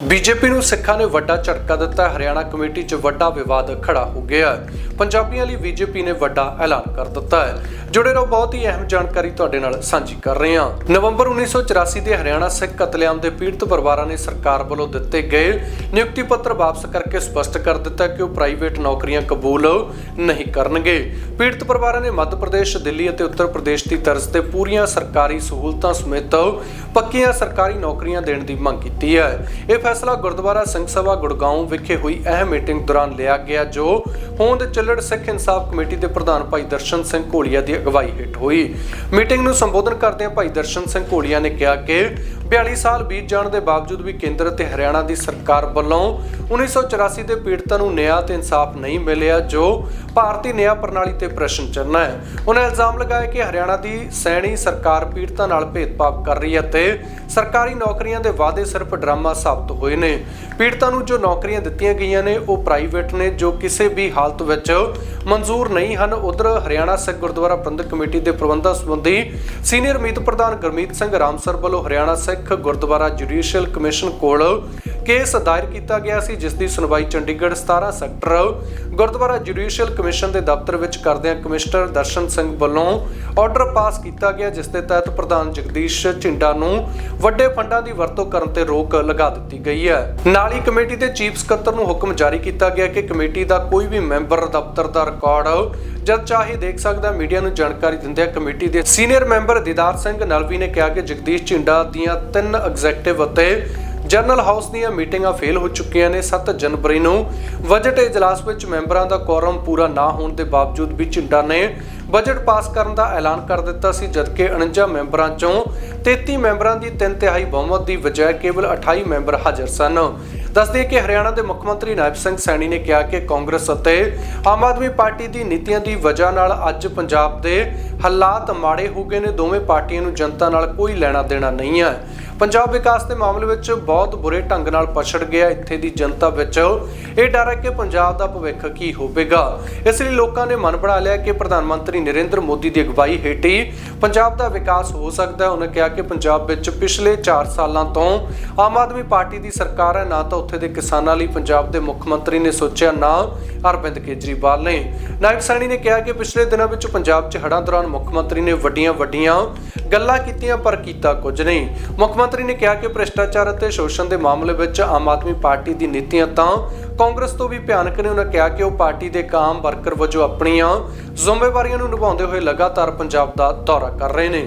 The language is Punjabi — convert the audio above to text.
ਬੀਜੇਪੀ ਨੂੰ ਸਿੱਖਾਂ ਨੇ ਵੱਡਾ ਝਟਕਾ ਦਿੱਤਾ। ਹਰਿਆਣਾ ਕਮੇਟੀ 'ਚ ਵੱਡਾ ਵਿਵਾਦ ਖੜਾ ਹੋ ਗਿਆ ਪੰਜਾਬੀਆਂ ਲਈ ਬੀਜੇਪੀ ਨੇ ਵੱਡਾ ਐਲਾਨ ਕਰ ਦਿੱਤਾ ਹੈ। ਜੁੜੇ ਰਹੋ ਬਹੁਤ ਹੀ ਅਹਿਮ ਜਾਣਕਾਰੀ ਤੁਹਾਡੇ ਨਾਲ ਸਾਂਝੀ ਕਰ ਰਹੇ ਹਾਂ। ਨਵੰਬਰ 1984 ਦੇ ਹਰਿਆਣਾ ਸਿੱਖ ਕਤਲੇਆਮ ਦੇ ਪੀੜਤ ਪਰਿਵਾਰਾਂ ਨੇ ਸਰਕਾਰ ਵੱਲੋਂ ਦਿੱਤੇ ਗਏ ਨਿਯੁਕਤੀ ਪੱਤਰ ਵਾਪਸ ਕਰਕੇ ਸਪਸ਼ਟ ਕਰ ਦਿੱਤਾ ਕਿ ਉਹ ਪ੍ਰਾਈਵੇਟ ਨੌਕਰੀਆਂ ਕਬੂਲ ਨਹੀਂ ਕਰਨਗੇ। ਪੀੜਤ ਪਰਿਵਾਰਾਂ ਨੇ ਮੱਧ ਪ੍ਰਦੇਸ਼, ਦਿੱਲੀ ਅਤੇ ਉੱਤਰ ਪ੍ਰਦੇਸ਼ ਦੀ ਤਰਜ਼ ਤੇ ਪੂਰੀਆਂ ਸਰਕਾਰੀ ਸਹੂਲਤਾਂ ਸਮੇਤ ਪੱਕੀਆਂ ਸਰਕਾਰੀ ਨੌਕਰੀਆਂ ਦੇਣ ਦੀ ਮੰਗ ਕੀਤੀ ਹੈ। ਇਹ ਫੈਸਲਾ ਗੁਰਦੁਆਰਾ ਸਿੰਘ ਸਭਾ ਗੁੜਗਾਉਂ ਵਿਖੇ ਹੋਈ ਅਹਿਮ ਮੀਟਿੰਗ ਦੌਰਾਨ ਲਿਆ ਗਿਆ, ਜੋ ਹੋਂਦ ਚੱਲੜ ਸਿੱਖ ਇਨਸਾਫ ਕਮੇਟੀ ਦੇ ਪ੍ਰਧਾਨ ਭਾਈ ਦਰਸ਼ਨ ਸਿੰਘ ਘੋਲੀਆ ਦੀ ਅਗਵਾਈ ਹੇਠ ਹੋਈ। ਮੀਟਿੰਗ ਨੂੰ ਸੰਬੋਧਨ ਕਰਦਿਆਂ ਭਾਈ ਦਰਸ਼ਨ ਸਿੰਘ ਘੋਲੀਆ ਨੇ ਕਿਹਾ ਕਿ 42 ਸਾਲ ਬੀਤ ਜਾਣ ਦੇ ਬਾਵਜੂਦ ਵੀ ਕੇਂਦਰ ਅਤੇ ਹਰਿਆਣਾ ਦੀ ਸਰਕਾਰ ਵੱਲੋਂ 1984 ਦੇ ਪੀੜਤਾਂ ਨੂੰ ਨਿਆਂ ਤੇ ਇਨਸਾਫ ਨਹੀਂ ਮਿਲਿਆ, ਜੋ ਭਾਰਤੀ ਨਿਆਂ ਪ੍ਰਣਾਲੀ ਤੇ ਪ੍ਰਸ਼ਨ ਚਿੰਨ੍ਹ ਹੈ। ਉਹਨਾਂ ਇਲਜ਼ਾਮ ਲਗਾਇਆ ਕਿ ਹਰਿਆਣਾ ਦੀ ਸੈਣੀ ਸਰਕਾਰ ਪੀੜਤਾਂ ਨਾਲ ਭੇਦਭਾਵ ਕਰ ਰਹੀ ਹੈ ਤੇ ਸਰਕਾਰੀ ਨੌਕਰੀਆਂ ਦੇ ਵਾਅਦੇ ਸਿਰਫ ਡਰਾਮਾ ਸਾਬਤ ਹੋਏ ਨੇ। ਪੀੜਤਾਂ ਨੂੰ ਜੋ ਨੌਕਰੀਆਂ ਦਿੱਤੀਆਂ ਗਈਆਂ ਨੇ, ਉਹ ਪ੍ਰਾਈਵੇਟ ਨੇ, ਜੋ ਕਿਸੇ ਵੀ ਹਾਲਤ ਵਿੱਚ ਮਨਜ਼ੂਰ ਨਹੀਂ ਹਨ। ਉਧਰ ਹਰਿਆਣਾ ਸਿੱਖ ਗੁਰਦੁਆਰਾ ਪ੍ਰਬੰਧਕ ਕਮੇਟੀ ਦੇ ਪ੍ਰਬੰਧਾਂ ਸੰਬੰਧੀ ਸੀਨੀਅਰ ਮੀਤ ਪ੍ਰਧਾਨ ਗੁਰਮੀਤ ਸਿੰਘ ਰਾਮਸਰ ਵੱਲੋਂ ਹਰਿਆਣਾ ਸਿੱਖ ਗੁਰਦੁਆਰਾ ਜੁਡੀਸ਼ੀਅਲ ਕਮਿਸ਼ਨ ਕੋਲ ਕੇਸ ਦਾਇਰ ਕੀਤਾ ਗਿਆ ਸੀ, ਜਿਸ ਦੀ ਸੁਣਵਾਈ Chandigarh 17 sector Gurdwara judicial commission ਦੇ ਦਫ਼ਤਰ ਵਿੱਚ ਕਰਦਿਆਂ ਕਮਿਸ਼ਨਰ ਦਰਸ਼ਨ ਸਿੰਘ ਵੱਲੋਂ ਆਰਡਰ ਪਾਸ ਕੀਤਾ ਗਿਆ, ਜਿਸ ਦੇ ਤਹਿਤ ਪ੍ਰਧਾਨ ਜਗਦੀਸ਼ ਝਿੰਡਾ ਨੂੰ ਵੱਡੇ ਫੰਡਾਂ ਦੀ ਵਰਤੋਂ ਕਰਨ ਤੇ ਰੋਕ ਲਗਾ ਦਿੱਤੀ ਗਈ ਹੈ। ਨਾਲ ਹੀ ਕਮੇਟੀ ਦੇ ਚੀਫ ਸਕੱਤਰ ਨੂੰ ਹੁਕਮ ਜਾਰੀ ਕੀਤਾ ਗਿਆ ਕਿ ਕਮੇਟੀ ਦਾ ਕੋਈ ਵੀ ਮੈਂਬਰ ਦਫ਼ਤਰ ਦਾ ਰਿਕਾਰਡ ਜਦ ਚਾਹੇ ਦੇਖ ਸਕਦਾ, ਮੀਡੀਆ ਨੂੰ ਜਾਣਕਾਰੀ ਦਿੰਦਿਆਂ ਕਮੇਟੀ ਦੇ ਸੀਨੀਅਰ ਮੈਂਬਰ ਦੀਦਾਰ ਸਿੰਘ ਨਲਵੀ ਨੇ ਕਿਹਾ ਕਿ ਜਗਦੀਸ਼ ਝਿੰਡਾ ਦੀਆਂ ਤਿੰਨ ਐਗਜ਼ੈਕਟਿਵ ਅਤੇ ਜਨਰਲ ਹਾਊਸ ਦੀਆਂ ਮੀਟਿੰਗਾਂ ਫੇਲ ਹੋ ਚੁੱਕੀਆਂ ਨੇ 7 ਜਨਵਰੀ ਨੂੰ। ਬਜਟ ਇਜਲਾਸ ਵਿੱਚ ਮੈਂਬਰਾਂ ਦਾ ਕੋਰਮ ਪੂਰਾ ਨਾ ਹੋਣ ਦੇ ਬਾਵਜੂਦ ਵੀ ਝਿੰਡਾ ਨੇ ਬਜਟ ਪਾਸ ਕਰਨ ਦਾ ਐਲਾਨ ਕਰ ਦਿੱਤਾ ਸੀ, ਜਦਕਿ 49 ਮੈਂਬਰਾਂ ਚੋਂ 33 ਮੈਂਬਰਾਂ ਦੀ ਤਿੰਨ ਤਿਹਾਈ ਬਹੁਮਤ ਦੀ ਬਜਾਏ ਕੇਵਲ 28 ਮੈਂਬਰ ਹਾਜ਼ਰ ਸਨ। ਦੱਸਦੇ ਕਿ ਹਰਿਆਣਾ ਦੇ ਮੁੱਖ ਮੰਤਰੀ ਨਾਇਬ ਸਿੰਘ ਸੈਣੀ ਨੇ ਕਿਹਾ ਕਿ ਕਾਂਗਰਸ ਅਤੇ ਆਮ ਆਦਮੀ ਪਾਰਟੀ ਦੀ ਨੀਤੀਆਂ ਦੀ ਵਜ੍ਹਾ ਨਾਲ ਅੱਜ ਪੰਜਾਬ ਦੇ ਹਾਲਾਤ ਮਾੜੇ ਹੋ ਗਏ ਨੇ। ਦੋਵੇਂ ਪਾਰਟੀਆਂ ਨੂੰ ਜਨਤਾ ਨਾਲ ਕੋਈ ਲੈਣਾ ਦੇਣਾ ਨਹੀਂ ਹੈ। ਪੰਜਾਬ ਵਿਕਾਸ ਦੇ ਮਾਮਲੇ ਵਿੱਚ ਬਹੁਤ ਬੁਰੇ ਢੰਗ ਨਾਲ ਪਛੜ ਗਿਆ ਇੱਥੇ ਦੀ ਜਨਤਾ ਵਿੱਚ ਇਹ ਡਰ ਹੈ ਕਿ ਪੰਜਾਬ ਦਾ ਭਵਿੱਖ ਕੀ ਹੋਵੇਗਾ। ਇਸ ਲਈ ਲੋਕਾਂ ਨੇ ਮਨ ਬਣਾ ਲਿਆ ਕਿ ਪ੍ਰਧਾਨ ਮੰਤਰੀ ਨਰਿੰਦਰ ਮੋਦੀ ਦੀ ਅਗਵਾਈ ਹੇਠ ਹੀ ਪੰਜਾਬ ਦਾ ਵਿਕਾਸ ਹੋ ਸਕਦਾ ਹੈ। ਉਹਨੇ ਕਿਹਾ ਕਿ ਪੰਜਾਬ ਵਿੱਚ ਪਿਛਲੇ 4 ਸਾਲਾਂ ਤੋਂ ਆਮ ਆਦਮੀ ਪਾਰਟੀ ਦੀ ਸਰਕਾਰ ਹੈ। ਨਾ ਤਾਂ ਉੱਥੇ ਦੇ ਕਿਸਾਨਾਂ ਲਈ ਪੰਜਾਬ ਦੇ ਮੁੱਖ ਮੰਤਰੀ ਨੇ ਸੋਚਿਆ, ਨਾ ਅਰਵਿੰਦ ਕੇਜਰੀਵਾਲ ਨੇ। ਨਾਇਕ ਸੈਣੀ ਨੇ ਕਿਹਾ ਕਿ ਪਿਛਲੇ ਦਿਨਾਂ ਵਿੱਚ ਪੰਜਾਬ 'ਚ ਹੜ੍ਹਾਂ ਦੌਰਾਨ ਮੁੱਖ ਮੰਤਰੀ ਨੇ ਵੱਡੀਆਂ ਵੱਡੀਆਂ ਗੱਲਾਂ ਕੀਤੀਆਂ, ਪਰ ਕੀਤਾ ਕੁਝ ਨਹੀਂ। ਮੁੱਖ ਮੰਤਰੀ ਨੇ ਕਿਹਾ ਕਿ ਭ੍ਰਿਸ਼ਟਾਚਾਰ ਅਤੇ ਸ਼ੋਸ਼ਣ ਦੇ ਮਾਮਲੇ ਵਿੱਚ ਆਮ ਆਦਮੀ ਪਾਰਟੀ ਦੀ ਨੀਤੀਆਂ ਤਾਂ ਕਾਂਗਰਸ ਤੋਂ ਵੀ ਭਿਆਨਕ ਨੇ। ਉਹਨਾਂ ਕਿਹਾ ਕਿ ਉਹ ਪਾਰਟੀ ਦੇ ਕਾਮ ਵਰਕਰ ਵਜੋਂ ਆਪਣੀਆਂ ਜ਼ਿੰਮੇਵਾਰੀਆਂ ਨੂੰ ਨਿਭਾਉਂਦੇ ਹੋਏ ਲਗਾਤਾਰ ਪੰਜਾਬ ਦਾ ਦੌਰਾ ਕਰ ਰਹੇ ਨੇ।